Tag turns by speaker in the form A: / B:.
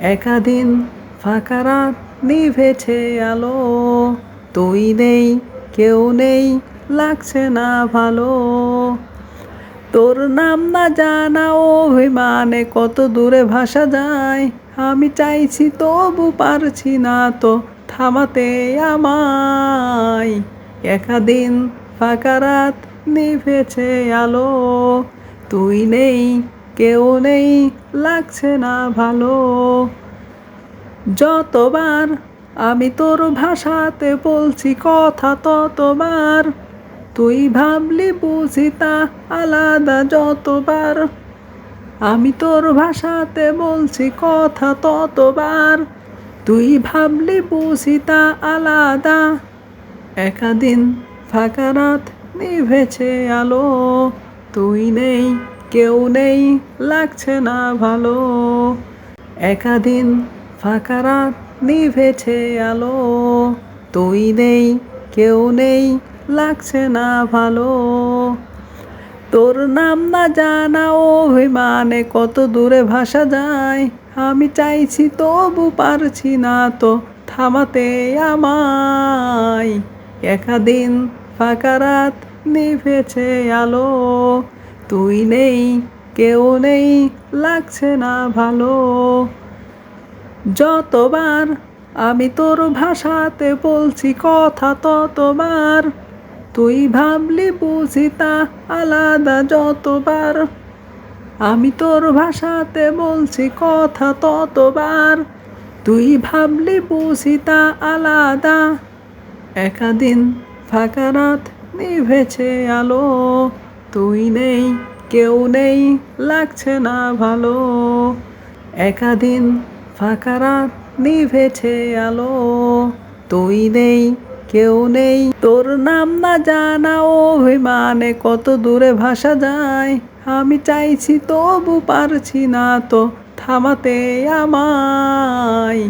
A: একাদিন ফাঁকা রাত নিভেছে আলো। তুই নেই, কেউ নেই, লাগছে না ভালো। তোর নাম না জানা অভিমানে কত দূরে ভাসা যায়। আমি চাইছি তবু পারছি না তো থামাতে আমায়। একাদিন ফাঁকা রাত নিভেছে আলো। তুই নেই কেউ নেই, লাগছে না ভালো। যতবার আমি তোর ভাষাতে বলছি কথা, ততবার তুই ভাবলি বুঝি তা আলাদা যতবার। আমি তোর ভাষাতে বলছি কথা, ততবার তুই ভাবলি বুঝি তা আলাদা। একাদিন ফাঁকা রাত নিভেছে আলো, তুই নেই কেউ নেই, লাগছে না ভালো। একাদিন ফাঁকা রাত নিভেছে আলো। তুই নেই, কেউ নেই, লাগছে না ভালো। তোর নাম না জানা, অভিমানে কত দূরে ভাসা যায়। আমি চাইছি, তবু পারছি না তো থামাতে আমায়। একাদিন ফাঁকা রাত নিভেছে আলো। তুই নেই, কেউ নেই, লাগছে না ভালো। যতবার আমি তোর ভাষাতে বলছি কথা ততবার, তুই ভাবলি বুঝি তা আলাদা যতবার। আমি তোর ভাষাতে বলছি কথা ততবার, তুই ভাবলি বুঝি তা আলাদা। একাদিন ফাঁকা রাত নিভেছে আলো। তুই নেই, কেউ নেই, লাগছে না ভালো। একাদিন ফাঁকা রাত, নিভেছে আলো। তুই নেই, কেউ নেই, তোর নাম না জানা অভিমানে কত দূরে ভাসা যায়। আমি চাইছি তবু পারছি না তো থামাতে আমায়।